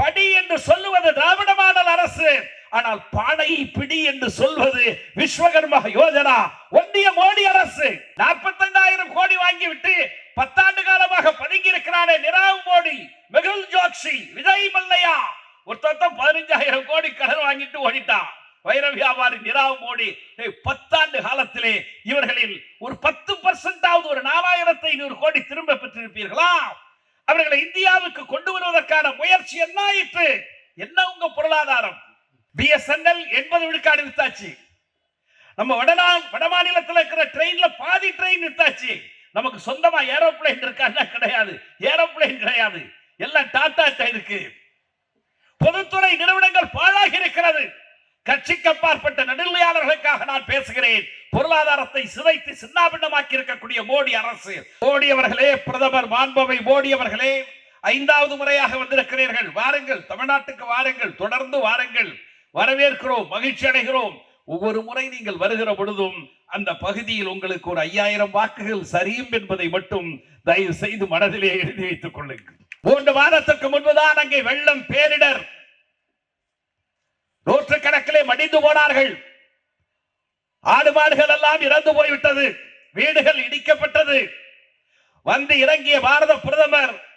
படி என்று சொல்லுவது திராவிட மாடல் அரசு. ஆனால் பாடையை பிடி என்று சொல்வது விஸ்வகர்ம யோஜனா ஒன்றிய மோடி அரசு. 45000 கோடி வாங்கிவிட்டு பத்தாண்டு காலமாக பதுங்கி இருக்கிறானே நிராவ் மோடி மெகுல் ஜோக்சி விஜய் மல்லையா. ஒருத்தம் பதினஞ்சாயிரம் கோடி கடன் வாங்கிட்டு ஓடிட்டான் வைர வியாபாரி நிராவ் மோடி பத்தாண்டு காலத்திலே இவர்களில் ஒரு பத்து பர்சன்டாவது ஒரு நாலாயிரத்தி ஐநூறு கோடி திரும்ப பெற்றிருப்பீர்களா? அவர்களை இந்தியாவுக்கு கொண்டு வருவதற்கான முயற்சி என்ன ஆயிற்று? என்ன உங்க பொருளாதாரம்? பிஎஸ்என்எல் எண்பது விழுக்காடு வித்தாச்சு. நம்ம வடநா வட மாநிலத்தில் இருக்கிற ட்ரெயின்ல பாதி ட்ரெயின் வித்தாச்சு. நமக்கு சொந்தமா ஏரோப்ளைன் இருக்கான்னா கிடையாது. ஏரோப்ளைன் கிடையாது. எல்லாம் டாடா இருக்கு. பொதுத்துறை நிறுவனங்கள் பாழாகி இருக்கிறது. கட்சிக்கு அப்பாற்பட்ட நடுநிலையாளர்களுக்காக நான் பேசுகிறேன். பொருளாதாரத்தை சிதைத்து சின்னாபின்னமாக்கி இருக்கக்கூடிய மோடி அரசு. மோடி அவர்களே பிரதமர் மாண்பவை மோடி அவர்களே. ஐந்தாவது முறையாக வந்திருக்கிறீர்கள். வாருங்கள் தமிழ்நாட்டுக்கு வாருங்கள் தொடர்ந்து வாருங்கள். வரவேற்கிறோம் மகிழ்ச்சி அடைகிறோம். ஒவ்வொரு முறை நீங்கள் வருகிற பொழுதும் அந்த பகுதியில் உங்களுக்கு ஒரு ஐயாயிரம் வாக்குகள் சரியும் என்பதை மட்டும் தயவு செய்து மனதிலே எழுதி வைத்துக் கொள்ளுங்கள். மூன்று வாரத்திற்கு முன்புதான் அங்கே வெள்ளம் பேரிடர். நூற்றுக்கணக்கிலே மடிந்து போனார்கள். ஆடு மாடுகள் எல்லாம் இறந்து போய்விட்டது. வீடுகள் இடிக்கப்பட்டது. வந்து இறங்கிய பாரத பிரதமர்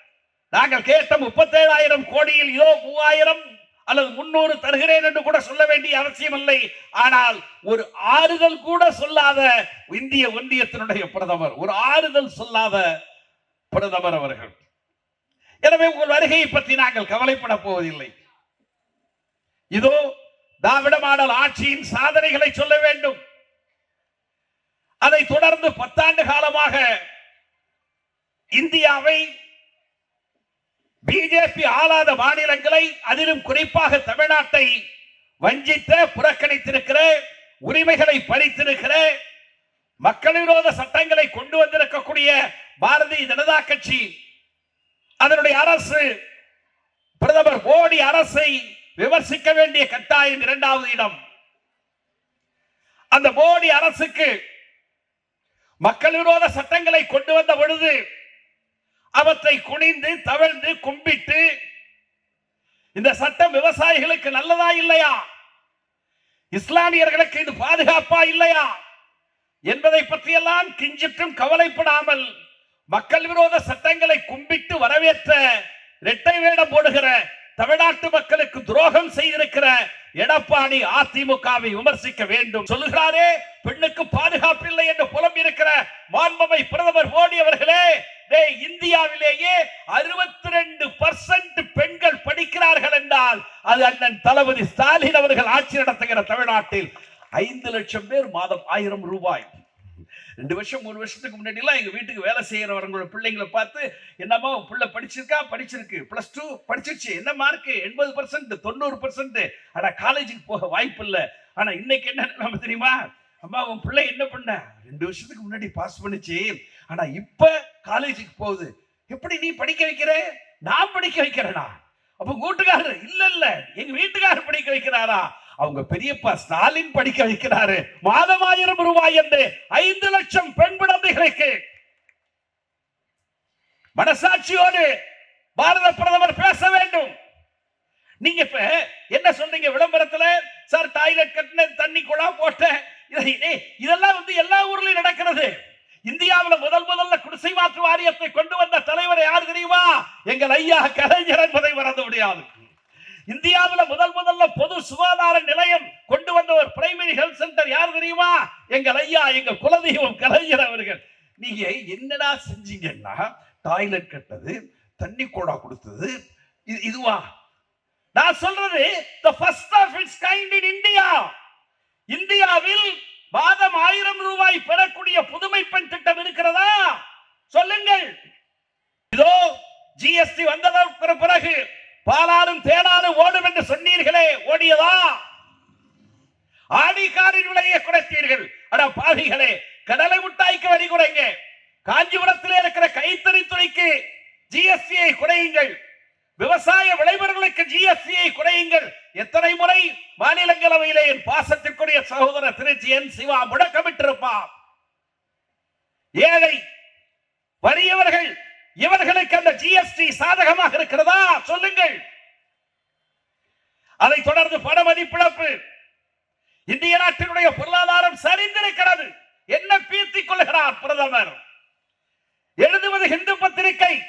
நாங்கள் கேட்ட முப்பத்தேழாயிரம் கோடியில் இதோ மூவாயிரம் அல்லது முன்னூறு தருகிறேன் என்று கூட சொல்ல வேண்டிய அவசியம் இல்லை ஆனால் ஒரு ஆறுதல் கூட சொல்லாத இந்திய ஒன்றியத்தினுடைய பிரதமர் ஒரு ஆறுதல் சொல்லாத பிரதமர் அவர்கள். எனவே உங்கள் வருகையை பற்றி நாங்கள் கவலைப்பட போவதில்லை. இதோ திராவிட மாடல் ஆட்சியின் சாதனைகளை சொல்ல வேண்டும். அதை தொடர்ந்து பத்தாண்டு காலமாக இந்தியாவை பிஜேபி ஆளாத மாநிலங்களை அதிலும் குறிப்பாக தமிழ்நாட்டை வஞ்சித்த புறக்கணித்திருக்கிற உரிமைகளை பறித்திருக்கிற மக்கள் விரோத சட்டங்களை கொண்டு வந்திருக்கக்கூடிய பாரதிய ஜனதா கட்சி அதனுடைய அரசு பிரதமர் மோடி அரசை விமர்சிக்க வேண்டிய கட்டாயம் இரண்டாவது இடம். அந்த மோடி அரசுக்கு மக்கள் விரோத சட்டங்களை கொண்டு வந்த பொழுது அவற்றை குனிந்து தவழ்ந்து கும்பிட்டு இந்த சட்டம் விவசாயிகளுக்கு நல்லதா இல்லையா? இஸ்லாமியர்களுக்கு இது பாதுகாப்பா இல்லையா? என்பதை பற்றியெல்லாம் கிஞ்சிற்றும் கவலைப்படாமல் மக்கள் விரோத சட்டங்களை கும்பிட்டு வரவேற்ற இரட்டை வேடம் போடுகிற தமிழ்நாட்டு மக்களுக்கு துரோகம் செய்திருக்கிற எடப்பாடி அதிமுகவை விமர்சிக்க வேண்டும். சொல்லுகிறாரே பெண்ணுக்கு பாதுகாப்பு இல்லை என்று புலம் இருக்கிற மாண்பமை பிரதமர் மோடி அவர்களே டேய், இந்தியாவிலேயே அறுபத்தி ரெண்டு பர்சன்ட் பெண்கள் படிக்கிறார்கள் என்றால் அது அண்ணன் தளபதி ஸ்டாலின் அவர்கள் ஆட்சி நடத்துகிற தமிழ்நாட்டில் ஐந்து லட்சம் பேர் மாதம் ஆயிரம் ரூபாய். ரெண்டு வருஷம் மூணு வருஷத்துக்கு முன்னாடி எல்லாம் எங்க வீட்டுக்கு வேலை செய்யறவங்களோட பிள்ளைங்களை பார்த்து என்னம்மா பிள்ளை படிச்சிருக்கா? படிச்சிருக்கு. ப்ளஸ் டூ படிச்சிருச்சு. என்ன மார்க்கு எண்பது பர்சன்ட் தொண்ணூறு பர்சன்ட் ஆனால் காலேஜுக்கு போக வாய்ப்பு இல்லை ஆனா இன்னைக்கு என்ன நம்ம தெரியுமா? அம்மா உன் பிள்ளை என்ன பண்ண? ரெண்டு வருஷத்துக்கு முன்னாடி பாஸ் பண்ணுச்சு. ஆனா இப்ப காலேஜுக்கு போகுது. எப்படி நீ படிக்க வைக்கிற? நான் படிக்க வைக்கிறேனா. அப்போ கூட்டுக்காரர் இல்லை இல்ல இல்ல. எங்க வீட்டுக்காரர் படிக்க வைக்கிறாரா? அவங்க பெரியப்பா ஸ்டாலின் படிக்க வைக்கிறாரு. மாதம் ஆயிரம் ரூபாய் என்று ஐந்து லட்சம் பெண் குழந்தைகளுக்கு. மனசாட்சியோடு பாரத பிரதமர் பேச வேண்டும். நீங்க இப்ப என்ன சொன்னீங்க விளம்பரத்துல சார் டாய்லெட் கட்டின தண்ணி குழா போட்டேன். இதை- இதெல்லாம் வந்து எல்லா ஊர்லயும் நடக்கிறது. இந்தியாவுல முதல் முதல்ல குடிசை மாற்று வாரியத்தை கொண்டு வந்த தலைவர் யார் தெரியுமா? எங்கள் ஐயா கலைஞர் என்பதை மறந்து முடியாது. இந்தியாவுல முதல் முதல்ல பொது சுகாதார நிலையம் கொண்டு வந்தவர் பிரைமரி ஹெல்த் சென்டர் யார் தெரியுமா? எங்கள் ஐயா எங்கள் குலதெய்வம் கலைஞர் அவர்கள். நீங்க என்னடா செஞ்சீங்கன்னா டாய்லெட் கட்டது தண்ணி கோடா கொடுத்தது இது- இதுவா? நான் சொல்றது the first of its kind in India இந்தியாவில் மாதம் ஆயிரம் ரூபாய் பெறக்கூடிய புதுமை பெண் திட்டம் இருக்கிறதா? சொல்லுங்கள். இதோ ஜிஎஸ்டி வந்ததற்கு பிறகு பாலாரும் தேனாரும் ஓடும் என்று சொன்னீர்களே ஓடியதா? ஆடிக்காரின் விலையை குறைத்தீர்கள். அட பாவிகளே கடலை முட்டாய்க்கு வரி குறைங்க. காஞ்சிபுரத்தில் இருக்கிற கைத்தறி துறைக்கு ஜிஎஸ்டியை குறையுங்கள். விவசாய விளைபொருளுக்கு ஜிஎஸ்டியை குறையுங்கள். எத்தனை முறை மாநிலங்களவையிலே என் பாசத்திற்குரிய சகோதரர் திருச்சி என் சிவா முடக்கமிட்டிருப்பார். ஏழை வறியவர்கள் இவர்களுக்கு ஜிஎஸ்டி சாதகமாக இருக்கிறதா? சொல்லுங்கள். அதை தொடர்ந்து பண மதிப்பிழப்பு. இந்திய நாட்டினுடைய பொருளாதாரம் சரிந்திருக்கிறது. என்ன பீத்திக் கொள்கிறார் பிரதமர்? எழுதுவது ஹிந்து பத்திரிகை.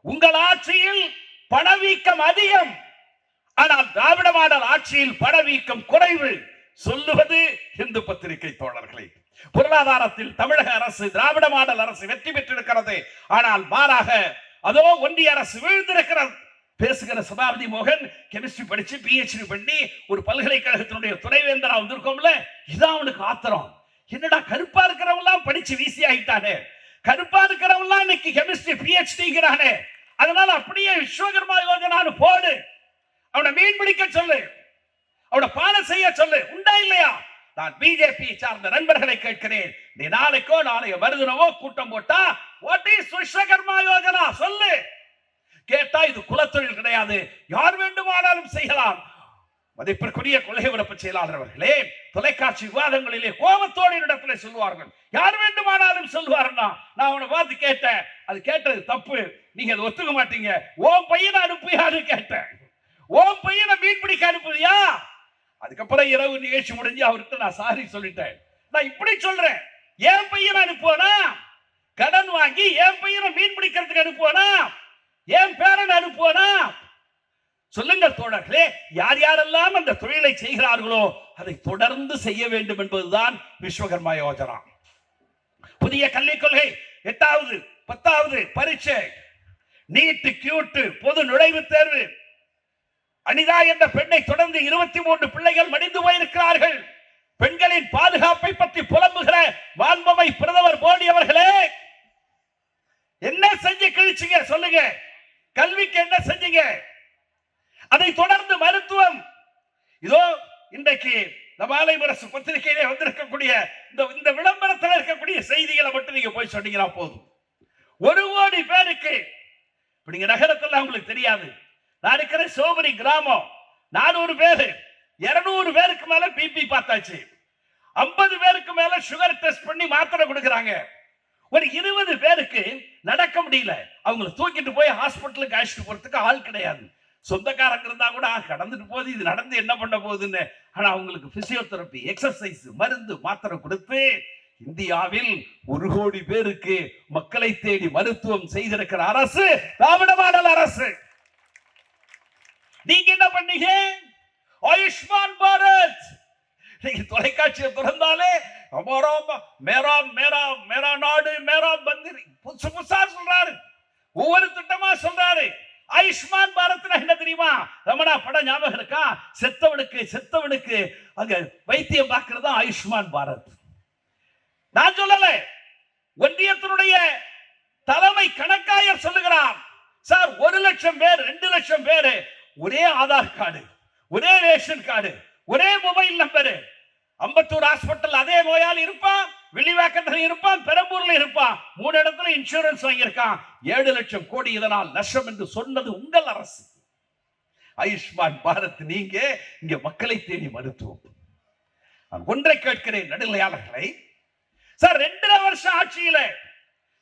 உங்கள் ஆட்சியில் பணவீக்கம் அதிகம். ஆனால் திராவிட மாடல் ஆட்சியில் பணவீக்கம் குறைவு. சொல்லுவது இந்து பத்திரிகை தோழர்களே. பொருளாதாரத்தில் தமிழக அரசு திராவிட மாடல் அரசு வெற்றி பெற்றிருக்கிறது. ஆனால் மாறாக அதோ ஒன்றிய அரசு வீழ்ந்திருக்கிறது. பேசுகிற சபாபதி மோகன் கெமிஸ்ட்ரி படிச்சு பிஹெச்டி பண்ணி ஒரு பல்கலைக்கழகத்தினுடைய துணைவேந்தரா வந்திருக்கோம்ல இதான் அவனுக்கு ஆத்திரம். என்னடா கருப்பா இருக்கிறவங்களாம் படிச்சு வீசி ஆகிட்டானே கருப்பா இருக்கிறவங்களாம் இன்னைக்கு கெமிஸ்ட்ரி பிஹெச்டிங்கிறானே அதனால அப்படியே விஸ்வகர்மா யோஜனான்னு போடு. அவனை மீன் பிடிக்க சொல்லு. அவனை பாலம் செய்ய சொல்லு. உண்டா இல்லையா? நான் பிஜேபி சார்ந்த நண்பர்களை கேட்கிறேன். நீ நாளைக்கோ நாளைய மருதுனவோ கூட்டம் போட்டா வாட் இஸ் விஸ்வகர்மா யோஜனா சொல்லு. கேட்டா இது குலத்தொழில் கிடையாது. யார் வேண்டுமானாலும் செய்யலாம். மதிப்பிற்குரிய கொள்கை விரப்பு செயலாளர் அவர்களே தொலைக்காட்சி விவாதங்களிலே கோபத்தோடு இடத்துல சொல்லுவார்கள். யார் வேண்டுமானாலும் சொல்லுவாருன்னா நான் அவனை பார்த்து கேட்டேன். அது கேட்டது தப்பு. நீங்க அதை ஒத்துக்க மாட்டீங்க. ஓம் பையனை அனுப்பியாரு கேட்டேன். ஓம் பையனை மீன் பிடிக்க அனுப்புதியா அதுக்கப்புறம் இரவு நிகழ்ச்சி முடிஞ்சு அவர்கிட்ட நான் சாரி சொல்லிட்டேன். நான் இப்படி சொல்றேன். என் பையனை அனுப்புவனா? கடன் வாங்கி என் பையனை மீன் பிடிக்கிறதுக்கு அனுப்புவனா? என் பேரன் அனுப்புவனா? சொல்லுங்க தோழர்களே யார் யாரெல்லாம் அந்த தொழிலை செய்கிறார்களோ அதை தொடர்ந்து செய்ய வேண்டும் என்பதுதான் விஸ்வகர்மா யோஜனா. புதிய கல்விக் கொள்கை எட்டாவது பத்தாவது பரீட்சை. நீட்டு கியூட்டு பொது நுழைவுத் தேர்வு. அனிதா என்ற பெண்ணை தொடர்ந்து இருபத்தி மூன்று பிள்ளைகள் மடிந்து போயிருக்கிறார்கள். பெண்களின் பாதுகாப்பை பற்றி புலம்புகிற மாண்பமை பிரதமர் மோடி அவர்களே என்ன செஞ்சு கிழிச்சீங்க சொல்லுங்க. கல்விக்கு என்ன செஞ்சீங்க? அதை தொடர்ந்து மருத்துவம். இதோ இன்றைக்கு இந்த மாலை முரசு பத்திரிகையிலே வந்திருக்கக்கூடிய இந்த இந்த விளம்பரத்தில் இருக்கக்கூடிய செய்திகளை மட்டும் நீங்க போய் சொன்னீங்கன்னா போதும். ஒரு கோடி பேருக்கு. இப்ப நீங்க உங்களுக்கு தெரியாது. நான் இருக்கிற சோபரி கிராமம். நானூறு பேரு. இருநூறு பேருக்கு மேல பிபி பார்த்தாச்சு. ஐம்பது பேருக்கு மேல சுகர் டெஸ்ட் பண்ணி மாத்திரை கொடுக்குறாங்க. ஒரு இருபது பேருக்கு நடக்க முடியல. அவங்கள தூக்கிட்டு போய் ஹாஸ்பிட்டலுக்கு அழைச்சிட்டு போறதுக்கு ஆள் கிடையாது. சொந்தக்காரங்க இருந்தா கூட கடந்துட்டு போகுது. இது நடந்து என்ன பண்ண போகுதுன்னு. ஆனா அவங்களுக்கு பிசியோதெரப்பி எக்ஸசைஸ் மருந்து மாத்திரை கொடுத்து இந்தியாவில் ஒரு கோடி பேருக்கு மக்களை தேடி மருத்துவம் செய்திருக்கிற அரசு திராவிட மாடல் அரசு. நீங்க என்ன பண்ணீங்க? ஆயுஷ்மான் பாரத். நீங்க தொலைக்காட்சியை திறந்தாலே அமரா மேரா மேரா மேரா நாடு மேரா பந்திரி புதுசு புதுசா சொல்றாரு. ஒவ்வொரு திட்டமா சொல்றாரு. ஆயுஷ்மான் பாரத்னா என்ன தெரியுமா? ரமணா படம் ஞாபகம் இருக்கா? செத்தவனுக்கு செத்தவனுக்கு அங்க வைத்தியம் பார்க்கறது தான் ஆயுஷ்மான் பாரத். நான் சொல்லல. ஒன்றியத்தினுடைய தலைமை கணக்காயர் சொல்லுகிறார். சார் ஒரு லட்சம் பேர் ரெண்டு லட்சம் பேர் ஒரே ஆதார் கார்டு ஒரே ரேஷன் கார்டு ஒரே மொபைல் நம்பரு. அம்பத்தூர் ஹாஸ்பிட்டல் அதே நோயாளி இருப்பான் வில்லிவாக்கத்துல இருப்பான் பெரம்பூர்ல இருப்பான். மூணு இடத்துல இன்சூரன்ஸ் வாங்கியிருக்கான். ஏழு லட்சம் கோடி இதனால் நஷ்டம் என்று சொன்னது உங்கள் அரசு. ஆயுஷ்மான் பாரத் நீங்க இங்க மக்களை தேடி மருத்துவம். நான் ஒன்றை கேட்கிறேன் நடுநிலையாளர்களை. சார் ரெண்டரை வருஷம் ஆட்சியில.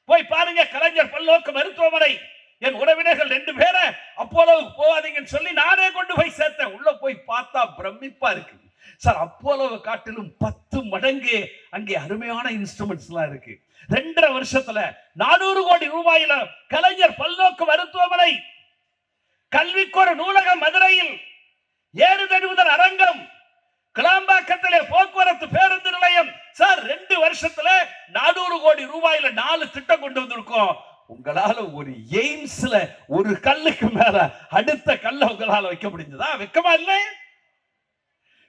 போய் பாருங்க கலைஞர் பல்லோக்கு மருத்துவமனை. என் உறவினர்கள் ரெண்டு பேரை அப்போலோவுக்கு போகாதீங்கன்னு சொல்லி நானே கொண்டு போய் சேர்த்தேன். உள்ள போய் பார்த்தா பிரமிப்பா இருக்கு. சார் அப்போலோவை காட்டிலும் பத்து மடங்கு அங்கே அருமையான இன்ஸ்ட்ருமெண்ட்ஸ் எல்லாம் இருக்கு. ரெண்டரை வருஷத்துல நானூறு கோடி ரூபாயில கலைஞர் பல்நோக்கு மருத்துவமனை கல்விக்கு ஒரு நூலகம் மதுரையில் ஏறு தழுவுதல் அரங்கம் கிளாம்பாக்கத்திலே போக்குவரத்து பேருந்து நிலையம். சார் ரெண்டு வருஷத்துல நானூறு கோடி ரூபாயில நாலு திட்டம் கொண்டு வந்திருக்கோம். உங்களால ஒரு எய்ம்ஸ்ல ஒரு கல்லுக்கு மேல அடுத்த கல்ல உங்களால வைக்க முடிஞ்சதா? வெக்கமா இல்லை?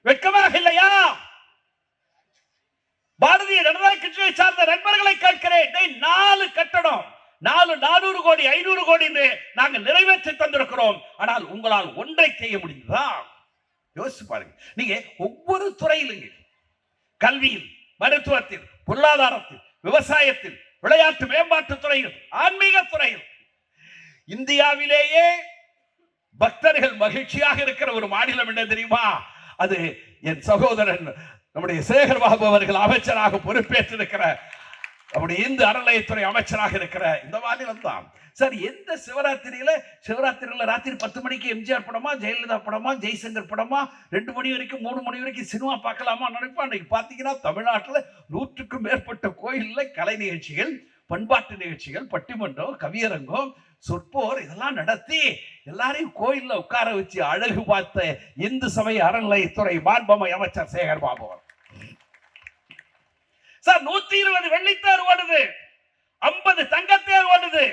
வெட்கமாக இல்லையா? பாரதிய ஜனதா கட்சியை சார்ந்த நண்பர்களை கேட்கிறேன். நாலு கட்டடம் நாலு நானூறு கோடி ஐநூறு கோடி என்று நாங்கள் நிறைவேற்றி தந்திருக்கிறோம். ஆனால் உங்களால் ஒன்றை செய்ய முடிந்ததா? யோசிச்சு பாருங்க. நீங்க ஒவ்வொரு துறையிலும் கல்வியில் மருத்துவத்தில் பொருளாதாரத்தில் விவசாயத்தில் விளையாட்டு மேம்பாட்டு துறையில் ஆன்மீக துறையில். இந்தியாவிலேயே பக்தர்கள் மகிழ்ச்சியாக இருக்கிற ஒரு மாநிலம் என்ன தெரியுமா? அது என் சகோதரன் நம்முடைய சேகர் பாபு அவர்கள் அமைச்சராக பொறுப்பேற்றிருக்கிற அப்படி இந்து அறநிலையத்துறை அமைச்சராக இருக்கிற இந்த மாநிலம் தான் சார் எந்த சிவராத்திரியில சிவராத்திரியில ராத்திரி பத்து மணிக்கு எம்ஜிஆர் படமா ஜெயலலிதா படமா ஜெய்சங்கர் படமா ரெண்டு மணி வரைக்கும் மூணு மணி வரைக்கும் சினிமா பார்க்கலாமா நினைப்போம் அன்னைக்கு பார்த்தீங்கன்னா தமிழ்நாட்டில் நூற்றுக்கும் மேற்பட்ட கோயிலில் கலை நிகழ்ச்சிகள் பண்பாட்டு நிகழ்ச்சிகள் பட்டிமன்றம் கவியரங்கம் சொற்போர் இதெல்லாம் நடத்தி எல்லாரையும் கோயிலில் உட்கார வச்சு அழகு பார்த்த இந்து சமய அறநிலையத்துறை மாண்பமை அமைச்சர் சேகர் பாபு அவர். சார் நூத்தி இருபது வெள்ளித்தேர் ஓடுது. ஐம்பது தங்கத்தேர் ஓடுது.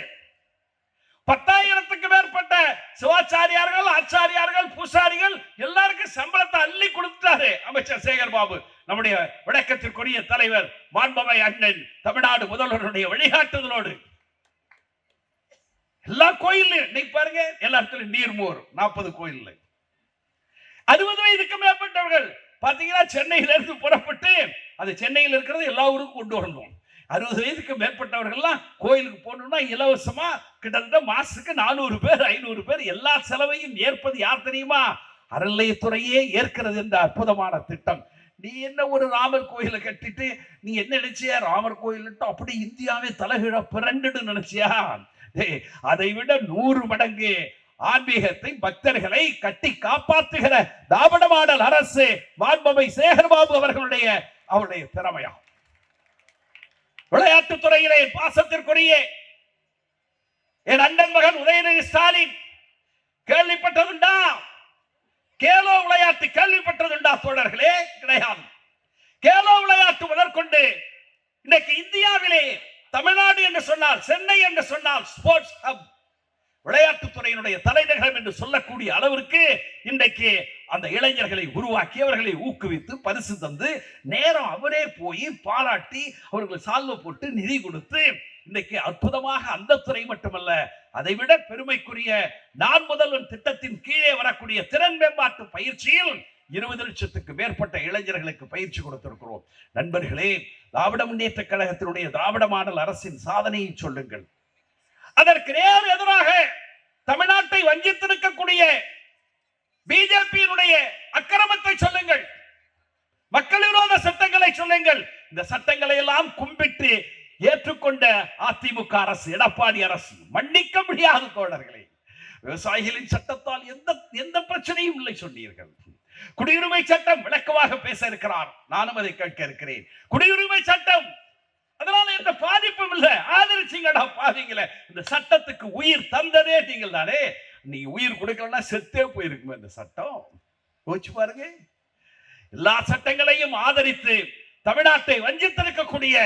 பத்தாயிரத்துக்கு மேற்பட்ட சிவாச்சாரியார்கள் ஆச்சாரியார்கள் பூசாரிகள் எல்லாருக்கும் சம்பளத்தை அள்ளி கொடுத்தாரு அமைச்சர் சேகர் பாபு நம்முடைய விளக்கத்திற்குரிய தலைவர் மாண்பமை அண்ணன் தமிழ்நாடு முதல்வருடைய வழிகாட்டுதலோடு. எல்லா கோயில்லையும் இன்னைக்கு பாருங்க எல்லா இடத்துலயும் நீர்மோர் நாற்பது கோயில்ல. அறுபது வயதுக்கு மேற்பட்டவர்கள் பார்த்தீங்கன்னா சென்னையிலேருந்து புறப்பட்டு அது சென்னையில் இருக்கிறது எல்லா ஊருக்கும் கொண்டு வரணும். அறுபது வயதுக்கு மேற்பட்டவர்கள்லாம் கோயிலுக்கு போகணும்னா இலவசமாக கிட்டத்தட்ட மாதத்துக்கு நானூறு பேர் ஐநூறு பேர் எல்லா செலவையும் ஏற்பது யார் தெரியுமா? அறநிலையத்துறையே ஏற்கிறது என்ற அற்புதமான திட்டம். நீ என்ன ஒரு ராமர் கோயிலை கட்டிட்டு நீ என்ன நினைச்சியா? ராமர் கோயில்ட்டு அப்படி இந்தியாவே தலைகிழ பிறண்டுன்னு நினைச்சியா? அதை விட நூறு மடங்கு ஆன்மீகத்தை பக்தர்களை கட்டி காப்பாற்றுகிற திராவிட அரசு வான்பமை சேகர்பாபு அவர்களுடைய அவருடைய திறமையா? விளையாட்டுத் துறையிலே பாசத்திற்குரிய என் அண்ணன் மகன் உதயநிதி ஸ்டாலின் கேள்விப்பட்டதுண்டா? கேலோ விளையாட்டு கேள்விப்பட்டதுண்டா தோழர்களே? கிடையாது. கேலோ விளையாட்டு முதற்கொண்டு இன்னைக்கு இந்தியாவிலே தமிழ்நாடு என்று சொன்னால் சென்னை என்று சொன்னால் ஸ்போர்ட்ஸ் ஹப். விளையாட்டுத்துறையினுடைய தலைநகரம் என்று சொல்லக்கூடிய அளவிற்கு இன்றைக்கு அந்த இளைஞர்களை உருவாக்கி அவர்களை ஊக்குவித்து பரிசு தந்து நேரம் அவரே போய் பாராட்டி அவர்கள் சால்வை போட்டு நிதி கொடுத்து இன்றைக்கு அற்புதமாக அந்த துறை மட்டுமல்ல அதைவிட பெருமைக்குரிய நான் முதல்வன் திட்டத்தின் கீழே வரக்கூடிய திறன் மேம்பாட்டு பயிற்சியில் இருபது லட்சத்துக்கு மேற்பட்ட இளைஞர்களுக்கு பயிற்சி கொடுத்திருக்கிறோம். நண்பர்களே திராவிட முன்னேற்ற கழகத்தினுடைய திராவிட மாடல் அரசின் சாதனையை சொல்லுங்கள். அதற்கு நேர் எதிராக தமிழ்நாட்டை வஞ்சித்திருக்கக்கூடிய பிஜேபியினுடைய அக்கிரமத்தை சொல்லுங்கள். மக்கள் விரோத சட்டங்களை சொல்லுங்கள். இந்த சட்டங்களை எல்லாம் கும்பிட்டு ஏற்றுக்கொண்ட அதிமுக அரசு எடப்பாடி அரசு மன்னிக்க முடியாத தோழர்களே. விவசாயிகளின் சட்டத்தால் எந்த எந்த பிரச்சனையும் இல்லை சொன்னீர்கள். குடியுரிமை சட்டம் விளக்கமாக பேச இருக்கிறார். நானும் அதை கேட்க இருக்கிறேன். குடியுரிமை சட்டம் அதனால எந்த பாதிப்பும் இல்ல. ஆதரிச்சீங்கடா பாதிங்களே இந்த சட்டத்துக்கு உயிர் தந்ததே நீங்கள் தானே நீங்க உயிர் கொடுக்கலன்னா செத்தே போயிருக்குமே இந்த சட்டம். யோசிச்சு பாருங்க. எல்லா சட்டங்களையும் ஆதரித்து தமிழ்நாட்டை வஞ்சித்திருக்கக்கூடிய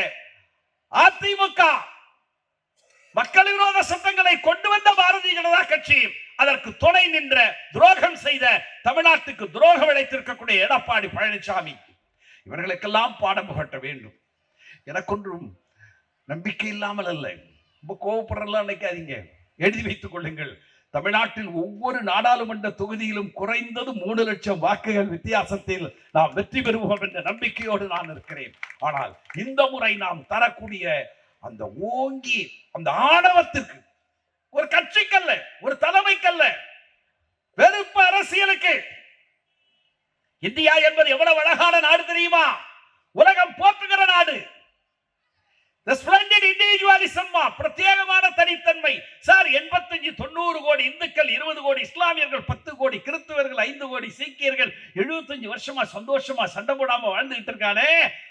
அதிமுக மக்கள் விரோத சட்டங்களை கொண்டு வந்த பாரதிய ஜனதா கட்சி அதற்கு துணை நின்ற துரோகம் செய்த தமிழ்நாட்டுக்கு துரோகம் இழைத்திருக்கக்கூடிய எடப்பாடி பழனிசாமி. இவர்களுக்கெல்லாம் பாடம் புகட்ட வேண்டும். எனக்கொன்றும் நம்பிக்கை இல்லாமல் அல்ல. ரொம்ப கோவப்படுறலாம் நினைக்காதீங்க. எழுதி வைத்துக் கொள்ளுங்கள். தமிழ்நாட்டில் ஒவ்வொரு நாடாளுமன்ற தொகுதியிலும் குறைந்தது மூணு லட்சம் வாக்குகள் வித்தியாசத்தில் நாம் வெற்றி பெறுவோம் என்ற நம்பிக்கையோடு நான் இருக்கிறேன். ஆனால் இந்த முறை நாம் தரக்கூடிய அந்த ஓங்கி அந்த ஆணவத்திற்கு ஒரு கட்சிக்கல்ல ஒரு தலைமைக்கல்ல வெறுப்பு அரசியலுக்கு இந்தியா என்பது எவ்வளவு அழகான நாடு தெரியுமா? உலகம் போற்றுகிற நாடு. பிரத்யேகமான தனித்தன்மை சார் எண்பத்தஞ்சு தொண்ணூறு கோடி இந்துக்கள் இருபது கோடி இஸ்லாமியர்கள் பத்து கோடி கிறிஸ்துவர்கள் ஐந்து கோடி சீக்கியர்கள் எழுபத்தஞ்சு வருஷமா சந்தோஷமா சண்டை போடாம வாழ்ந்துகிட்டு இருக்கானே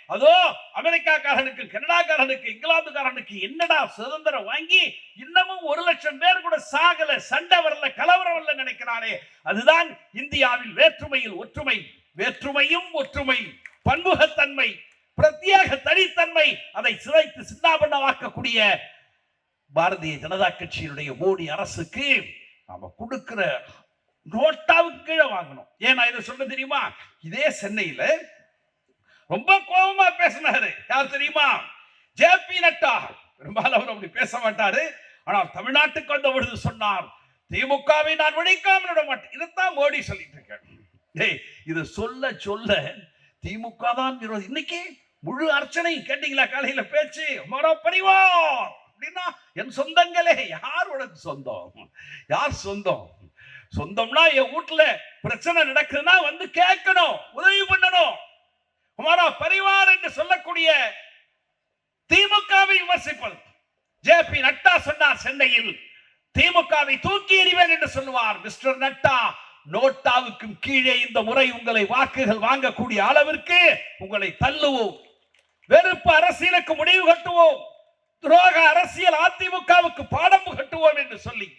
அதோ அமெரிக்காக்காரனுக்கு கனடாக்காரனுக்கு இங்கிலாந்துக்காரனுக்கு என்னடா சுதந்திரம் வாங்கி இன்னமும் ஒரு லட்சம் பேர் கூட சாகல சண்டை வரல கலவரம் வரல நினைக்கிறானே அதுதான் இந்தியாவில் வேற்றுமையில் ஒற்றுமை வேற்றுமையும் ஒற்றுமை பன்முகத்தன்மை பிரத்யேக தனித்தன்மை அதை சிதைத்து சின்னாபண்ணமாக்கக்கூடிய பாரதிய ஜனதா கட்சியினுடைய மோடி அரசுக்கு நாம கொடுக்கிற நோட்டாவுக்கு கீழே வாங்கணும். ஏன் நான் இதை சொல்ல தெரியுமா? இதே சென்னையில ரொம்ப கோபமா பேசினாரு. யார் தெரியுமா? ஜேபி நட்டா. பெரும்பாலும் அவர் அப்படி பேச மாட்டாரு. ஆனால் தமிழ்நாட்டுக்கு வந்த பொழுது சொன்னார் திமுகவை நான் ஒழிக்காமல் விட மாட்டேன். இதைத்தான் மோடி சொல்லிட்டு இருக்கேன் டேய் இதை சொல்ல சொல்ல திமுக தான் விரோதி. இன்னைக்கு முழு அர்ச்சனை கேட்டீங்களா காலையில பேச்சு? மனப்பணிவோம் அப்படின்னா என் சொந்தங்களே யார் உனக்கு சொந்தம்? யார் சொந்தம்? சொந்தம்னா என் வீட்டுல பிரச்சனை நடக்குதுன்னா வந்து கேட்கணும் உதவி பண்ணணும். குமாரா பரிவார் என்று சொல்லக்கூடிய திமுகவை விமர்சிப்பது. ஜே பி நட்டா சொன்னார் சென்னையில் திமுகவை தூக்கி எறிவேன் என்று சொல்லுவார் மிஸ்டர் நட்டா. நோட்டாவுக்கும் கீழே இந்த முறை உங்களை வாக்குகள் வாங்கக்கூடிய அளவிற்கு உங்களை தள்ளுவோம். வெறுப்பு அரசியலுக்கு முடிவு கட்டுவோம். துரோக அரசியல் அதிமுகவுக்கு பாடம் கட்டுவோம் என்று சொல்லி